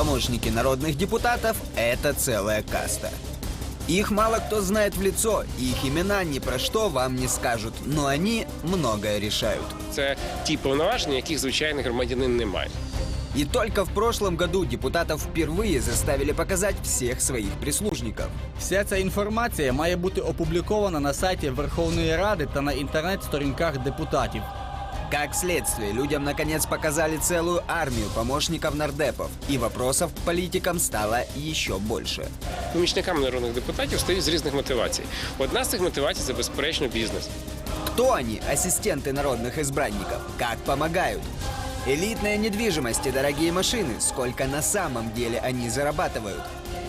Помощники народных депутатов – это целая каста. Их мало кто знает в лицо, и их имена ни про что вам не скажут, но они многое решают. Це ті повноваження, яких звичайний громадянин не має. И только в прошлом году депутатов впервые заставили показать всех своих прислужников. Вся ця інформація має бути опублікована на сайті Верховної Ради та на інтернет-сторінках депутатів. Как следствие, людям наконец показали целую армию помощников нардепов, и вопросов к политикам стало еще больше. Помічниками народних депутатів стають з різних мотивацій. Одна з цих мотивацій це безперечно бізнес. Кто они, ассистенты народных избранников? Как помогают? Элитная недвижимость и дорогие машины. Сколько на самом деле они зарабатывают?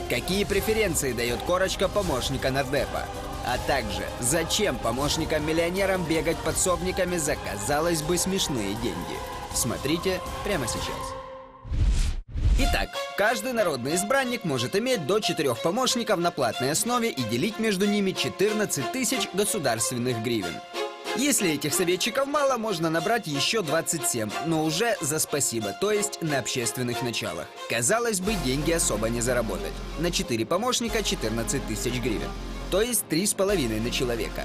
Какие преференции дает корочка помощника нардепа? А также, зачем помощникам-миллионерам бегать подсобниками за, казалось бы, смешные деньги? Смотрите прямо сейчас. Итак, каждый народный избранник может иметь до четырех помощников на платной основе и делить между ними 14 тысяч государственных гривен. Если этих советчиков мало, можно набрать еще 27, но уже за спасибо, то есть на общественных началах. Казалось бы, деньги особо не заработать. На 4 помощника 14 тысяч гривен, то есть 3,5 на человека.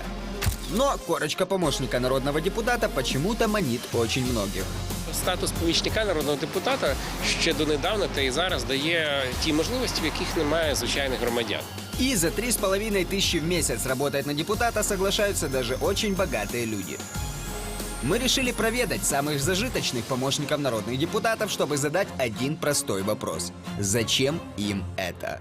Но корочка помощника народного депутата почему-то манит очень многих. Статус помічника народного депутата ще донедавна та і зараз дає ті можливості, в яких немає звичайних громадян. И за 3,5 тысячи в месяц работать на депутата соглашаются даже очень богатые люди. Мы решили проведать самых зажиточных помощников народных депутатов, чтобы задать один простой вопрос. Зачем им это?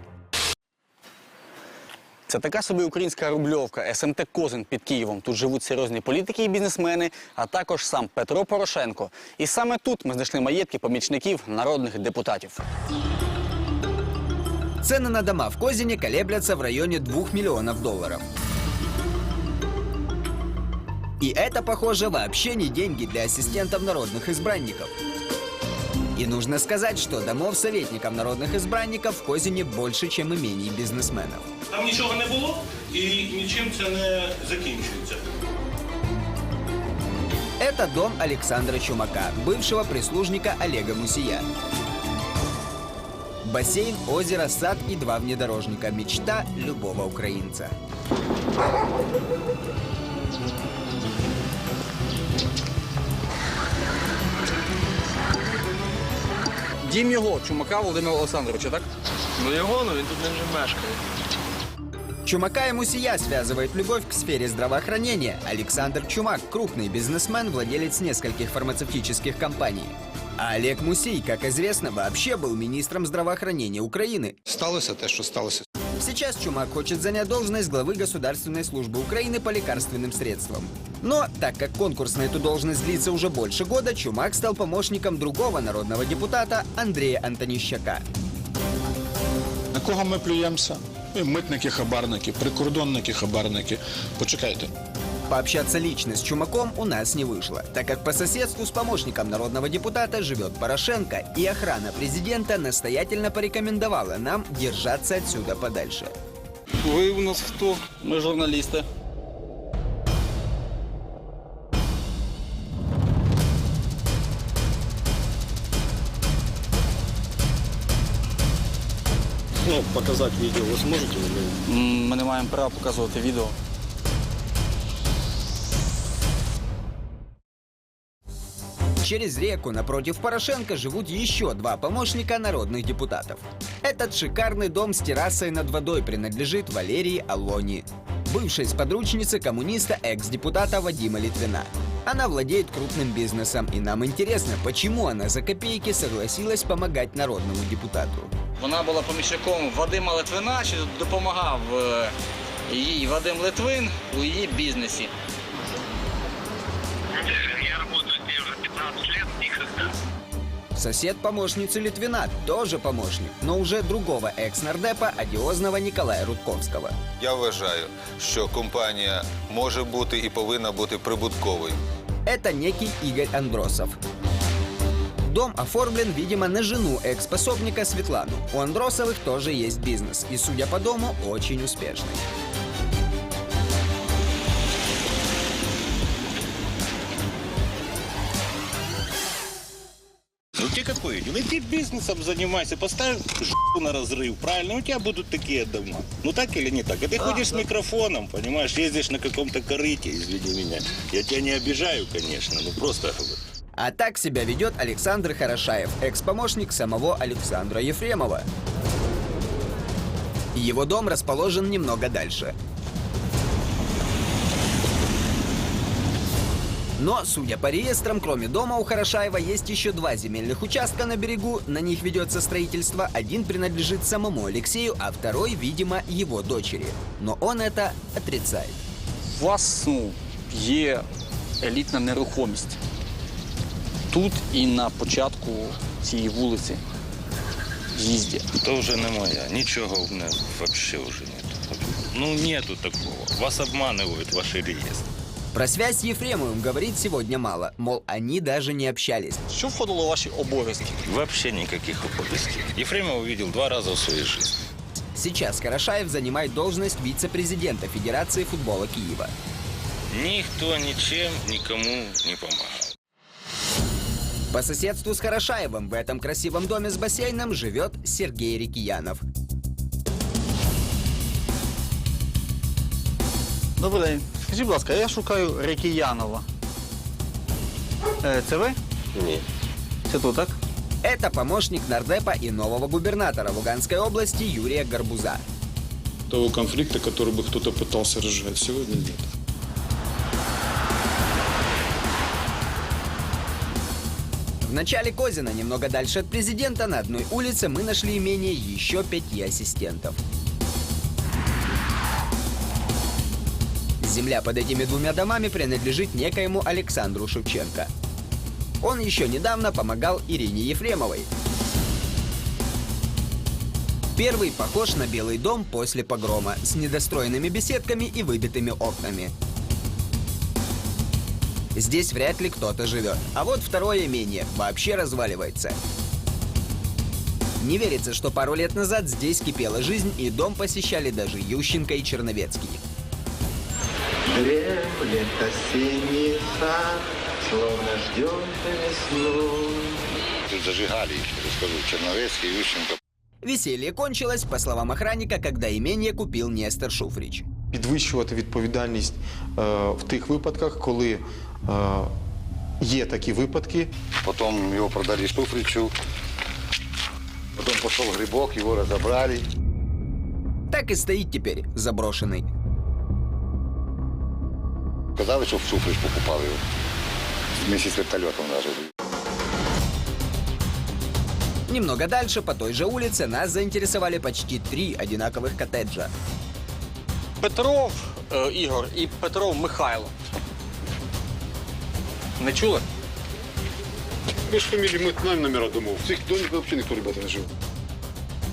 Це така собі українська рубльовка, СМТ Козин під Києвом. Тут живуть серйозні політики і бізнесмени, а також сам Петро Порошенко. І саме тут ми знайшли маєтки помічників народних депутатів. Цены на дома в Козине колеблятся в районе 2 миллионов долларов. И это, похоже, вообще не деньги для ассистентов народных избранников. И нужно сказать, что домов советников народных избранников в Козине больше, чем имений бизнесменов. Там нічого не було і нічим це не закінчується. Это дом Александра Чумака, бывшего прислужника Олега Мусия. Бассейн, озеро, сад и два внедорожника. Мечта любого украинца. Дім його, Чумака Володимира Олександровича, так? Ну його, ну він тут не вже мешкає. Чумака и Мусия связывает любовь к сфере здравоохранения. Александр Чумак – крупный бизнесмен, владелец нескольких фармацевтических компаний. А Олег Мусей, как известно, вообще был министром здравоохранения Украины. Сталося те, що сталося. Сейчас Чумак хочет занять должность главы Государственной службы Украины по лекарственным средствам. Но, так как конкурс на эту должность длится уже больше года, Чумак стал помощником другого народного депутата Андрея Антонищака. На кого ми плюємося? Ми митники, хабарники, прикордонники, хабарники. Почекайте. Пообщаться лично с Чумаком у нас не вышло, так как по соседству с помощником народного депутата живет Порошенко, и охрана президента настоятельно порекомендовала нам держаться отсюда подальше. Ви у нас хто? Ми журналісти. Ну, показати відео ви зможете? или ні? М, Ми не маємо права показувати відео. Через реку напротив Порошенко живут еще два помощника народных депутатов. Этот шикарный дом с террасой над водой принадлежит Валерии Алони, бывшей сподручнице коммуниста экс-депутата Вадима Литвина. Она владеет крупным бизнесом, и нам интересно, почему она за копейки согласилась помогать народному депутату. Вона була помічником Вадима Литвина, що допомагав е, їй Вадим Литвин у її бізнесі. Сосед помощницы Литвина тоже помощник, но уже другого экс-нардепа, одиозного Николая Рудковского. Я вважаю, що компанія може бути і повинна бути прибутковою. Это некий Игорь Андросов. Дом оформлен, видимо, на жену экс-пособника Светлану. У Андросовых тоже есть бизнес, и, судя по дому, очень успешный. Дело? Иди бизнесом занимайся, поставь жопу на разрыв, правильно? У тебя будут такие дома. Ну так или не так? А ты ходишь с микрофоном, понимаешь, ездишь на каком-то корыте, извини меня. Я тебя не обижаю, конечно, ну просто. А так себя ведет Александр Хорошаев, экс-помощник самого Александра Ефремова. Его дом расположен немного дальше. Но, судя по реестрам, кроме дома у Хорошаева есть еще два земельных участка на берегу, на них ведется строительство, один принадлежит самому Алексею, а второй, видимо, его дочери. Но он это отрицает. У вас ну, є елітна нерухомість. Тут і на початку цієї вулиці їздять. То вже не моя, нічого в мене взагалі вже нет. Ну нету такого. Вас обманывают ваши реестры. Про связь с Ефремовым говорит сегодня мало, мол, они даже не общались. Що входило у ваші обов'язки? Вообще никаких обовязков. Ефремова увидел два раза в своей жизни. Сейчас Хорошаев занимает должность вице-президента Федерации футбола Киева. Никто ничем никому не помогал. По соседству с Хорошаевым в этом красивом доме с бассейном живет Сергей Рикиянов. Добрий день. Скажіть, будь ласка, я шукаю Рекіянова. Е, це ви? Ні. Це тут, так? Это помощник нардепа и нового губернатора Луганской области Юрия Горбуза. Того конфликта, который бы кто-то пытался разжигать, сегодня нет. В начале Козина, немного дальше от президента, на одной улице мы нашли имение еще пяти ассистентов. Земля под этими двумя домами принадлежит некоему Александру Шевченко. Он еще недавно помогал Ирине Ефремовой. Первый похож на Белый дом после погрома, с недостроенными беседками и выбитыми окнами. Здесь вряд ли кто-то живет. А вот второе имение вообще разваливается. Не верится, что пару лет назад здесь кипела жизнь, и дом посещали даже Ющенко и Черновецкий. Дремлет осенний сад, словно ждет весну. Тут зажигали, расскажу, Черновецкий, Ющенко. Веселье кончилось, по словам охранника, когда имение купил Нестор Шуфрич. підвищувати відповідальність е, в тих випадках, коли е, є такі випадки. Потом его продали Шуфричу. Потом пошел Грибок, его разобрали. Так и стоит теперь, заброшенный. Казали, що в Шуфрич покупали його. Вместе з вертольотом даже. Немного дальше, по той же улице, нас заинтересовали почти три одинаковых коттеджа. Петров е, Ігор і Петров Михайло. Не чули? Без фамилии мы знаем номера домов. В этих домиках вообще никто, ребята, не жил.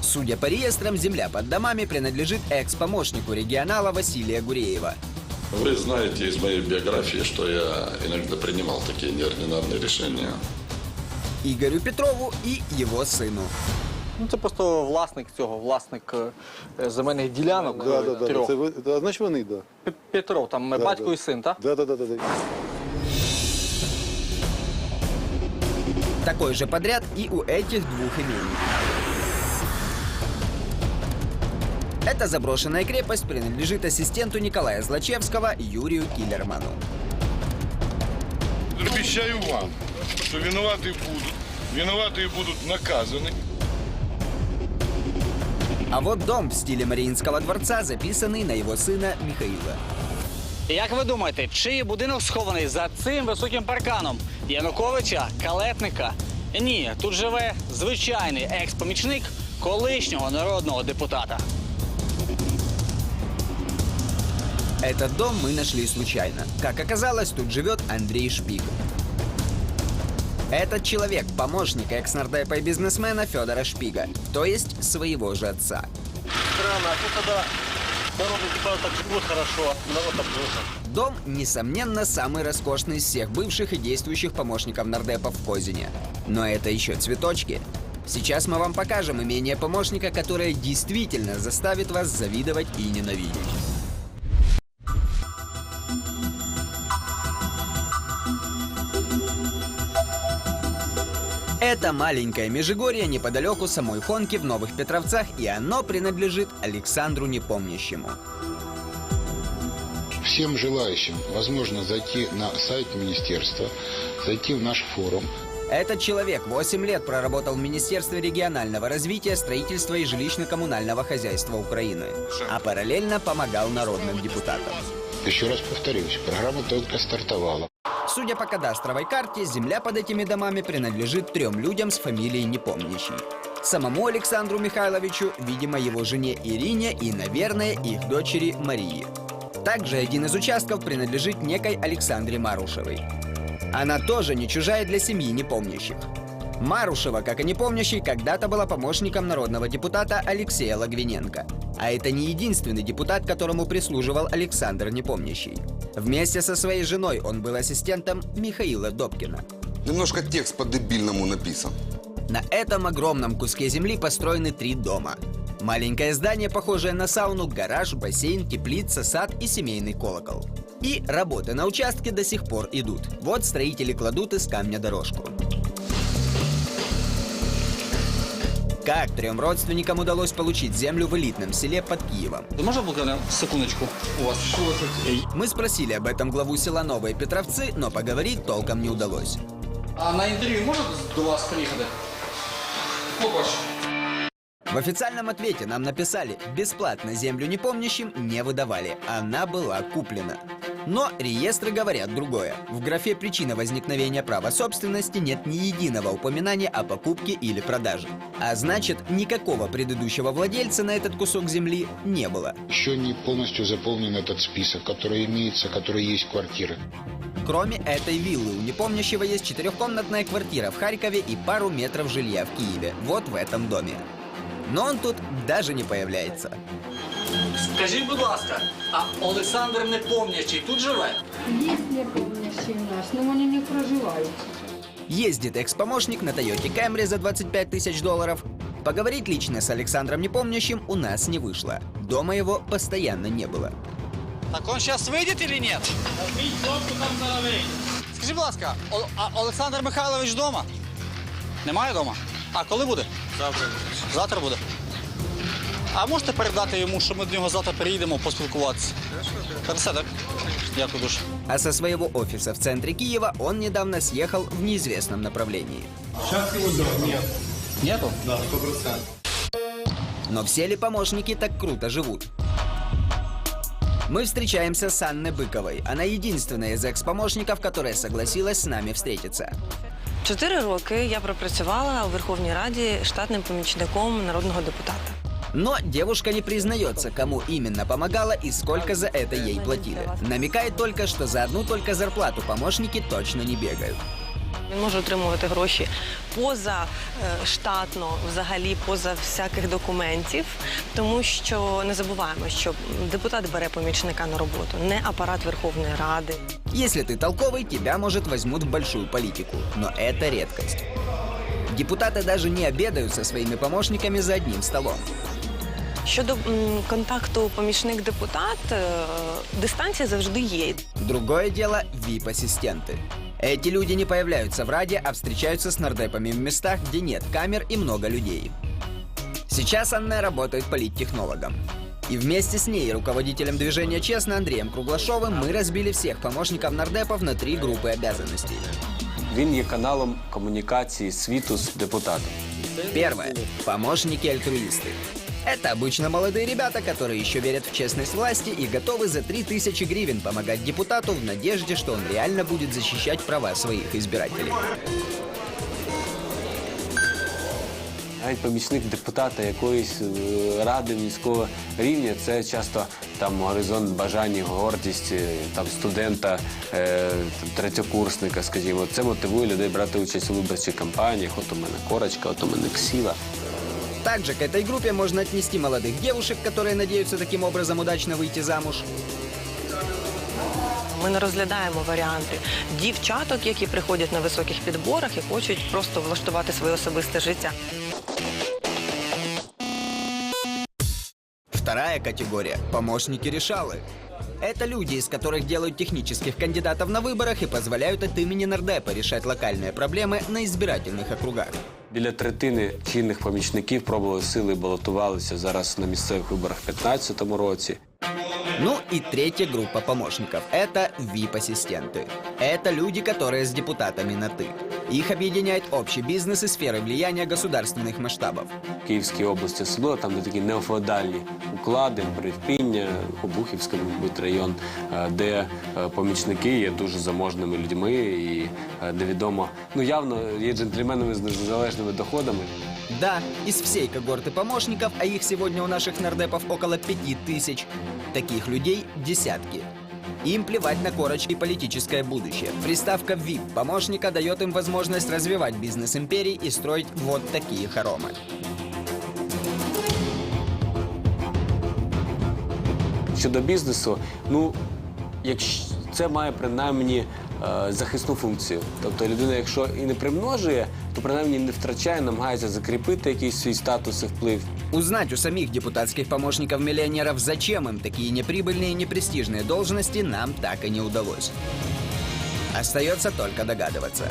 Судя по реестрам, земля под домами принадлежит экс-помощнику регионала Василия Гуреева. Вы знаете из моей биографии, что я иногда принимал такие неординарные решения. Игорю Петрову и его сыну. Ну, це просто власник цього, власник е, земельних ділянок Да, е, да, да, трьох. Це ви, да, значить вони, да. П- Петров, там Да, батько да. і син, так? Да, да, да, да, да. Такой же подряд и у этих двух имений. Эта заброшенная крепость принадлежит ассистенту Николая Злачевского Юрию Киллерману. Обіцяю вам, що винуваті будуть, винуваті будуть наказані. А вот дом в стиле Мариинского дворца, записанный на его сына Михаила. Як ви думаєте, чий будинок схований за цим високим парканом? Януковича, Калетника? Ні, тут живе звичайний екс-помічник колишнього народного депутата. Этот дом мы нашли случайно. Как оказалось, тут живет Андрей Шпик. Этот человек – помощник экс-нардепа и бизнесмена Федора Шпига, то есть своего же отца. Странно, а тут тогда народный депутат так живут хорошо, народ обжился. Дом, несомненно, самый роскошный из всех бывших и действующих помощников нардепа в Козине. Но это еще цветочки. Сейчас мы вам покажем имение помощника, которое действительно заставит вас завидовать и ненавидеть. Это маленькое Межигорье неподалеку самой Хонки в Новых Петровцах, и оно принадлежит Александру Непомнящему. Всем желающим возможно зайти на сайт министерства, зайти в наш форум, Этот человек 8 лет проработал в Министерстве регионального развития, строительства и жилищно-коммунального хозяйства Украины, а параллельно помогал народным депутатам. Еще раз повторюсь, программа только стартовала. Судя по кадастровой карте, земля под этими домами принадлежит трем людям с фамилией Непомнящий. Самому Александру Михайловичу, видимо, его жене Ирине и, наверное, их дочери Марии. Также один из участков принадлежит некой Александре Марушевой. Она тоже не чужая для семьи Непомнящих. Марушева, как и Непомнящий, когда-то была помощником народного депутата Алексея Логвиненко. А это не единственный депутат, которому прислуживал Александр Непомнящий. Вместе со своей женой он был ассистентом Михаила Добкина. Немножко текст по-дебильному написан. На этом огромном куске земли построены три дома. Маленькое здание, похожее на сауну, гараж, бассейн, теплица, сад и семейный колокол. И работы на участке до сих пор идут. Вот строители кладут из камня дорожку. Как трем родственникам удалось получить землю в элитном селе под Киевом? Можно буквально секундочку у вас? Мы спросили об этом главу села Новые Петровцы, но поговорить толком не удалось. А на інтерв'ю можна до вас приїхати? Побач. В официальном ответе нам написали, бесплатно землю непомнящим не выдавали, она была куплена. Но реестры говорят другое. В графе «Причина возникновения права собственности» нет ни единого упоминания о покупке или продаже. А значит, никакого предыдущего владельца на этот кусок земли не было. Еще не полностью заполнен этот список, который имеется, которые есть квартиры. Кроме этой виллы, у непомнящего есть четырехкомнатная квартира в Харькове и пару метров жилья в Киеве, вот в этом доме Но он тут даже не появляется. Скажіть, будь ласка, а Олександр Непомнящий тут живе? Есть непомнящие у нас, но они не проживают. Ездит экс-помощник на Тойоте Camry за 25 тысяч долларов. Поговорить лично с Александром Непомнящим у нас не вышло. Дома его постоянно не было. Так он зараз вийде чи ні? Скажіть, будь ласка, О- а Олександр Михайлович вдома? Немає вдома? А коли буде? Завтра. Завтра буде. А можете передати йому, що ми до нього завтра приїдемо поспілкуватися? Та все, так? Дякую дуже. А со своего офиса в центре Киева он недавно съехал в неизвестном направлении. Нету? Но все ли помощники так круто живут? Мы встречаемся с Анной Быковой. Она единственная из экс-помощников, которая согласилась с нами встретиться. Чотири роки я пропрацювала у Верховній Раді штатним помічником народного депутата. Но девушка не признается, кому именно помогала и сколько за это ей платили. Намекает только, что за одну только зарплату помощники точно не бегают. Він може отримувати гроші поза е, штатно, взагалі поза всяких документів, тому що не забуваємо, що депутат бере помічника на роботу, не апарат Верховної Ради. Если ты толковый, тебя, может, возьмут в большую политику. Но это редкость. Депутаты даже не обедают со своими помощниками за одним столом. Щодо м, контакту помічник-депутат, е, дистанція завжди є. Другое дело – VIP-ассистенты. Эти люди не появляются в Раде, а встречаются с нардепами в местах, где нет камер и много людей. Сейчас Анна работает политтехнологом. И вместе с ней, руководителем движения «Честно» Андреем Круглашовым, мы разбили всех помощников нардепов на три группы обязанностей. Він є каналом комунікації світу з депутатом. Первое. Помощники-альтруисты. Это обычно молодые ребята, которые еще верят в честность власти и готовы за 3000 гривен помогать депутату в надежде, что он реально будет защищать права своих избирателей. Навіть помічник депутата якоїсь е, ради міського рівня це часто там горизонт бажання, гордість е, там студента, е, там, третьокурсника, скажімо. Це мотивує людей брати участь у виборчих кампаніях. От у мене корочка, от у мене ксіла. Также к этой группе можно отнести молодых девушек, которые надеются таким образом удачно выйти замуж. Ми не розглядаємо варіанти дівчаток, які приходять на високих підборах і хочуть просто влаштувати своє особисте життя. Вторая категория – помощники-решалы. Это люди, из которых делают технических кандидатов на выборах и позволяют от имени нардепа решать локальные проблемы на избирательных округах. Біля третини чинних помічників пробували сили, балотувалися зараз на місцевих виборах в 2015 році. Ну и третья группа помощников – это VIP-ассистенты. Это люди, которые с депутатами на «ты». Их объединяет общий бизнес и сферы влияния государственных масштабов. В Київській області особливо там де такі неофеодальні уклади, Привпіння, Обухівський мабуть, район, е, де е, помічники є дуже заможними людьми і е, невідомо, ну явно є джентльменами з незалежними доходами. Да, из всей когорты помощников, а их сегодня у наших нардепов около пяти тысяч, таких людей десятки. Им плевать на корочки и политическое будущее. Приставка VIP помощника дает им возможность развивать бизнес империи и строить вот такие хоромы. Щодо бізнесу, ну якщо це має принаймні е, захисну функцію. Тобто людина, якщо і не примножує, то принаймні не втрачає, намагається закріпити якийсь свій статус і вплив. Узнать у самих депутатских помощников-миллионеров, зачем им такие неприбыльные и непрестижные должности, нам так и не удалось. Остается только догадываться.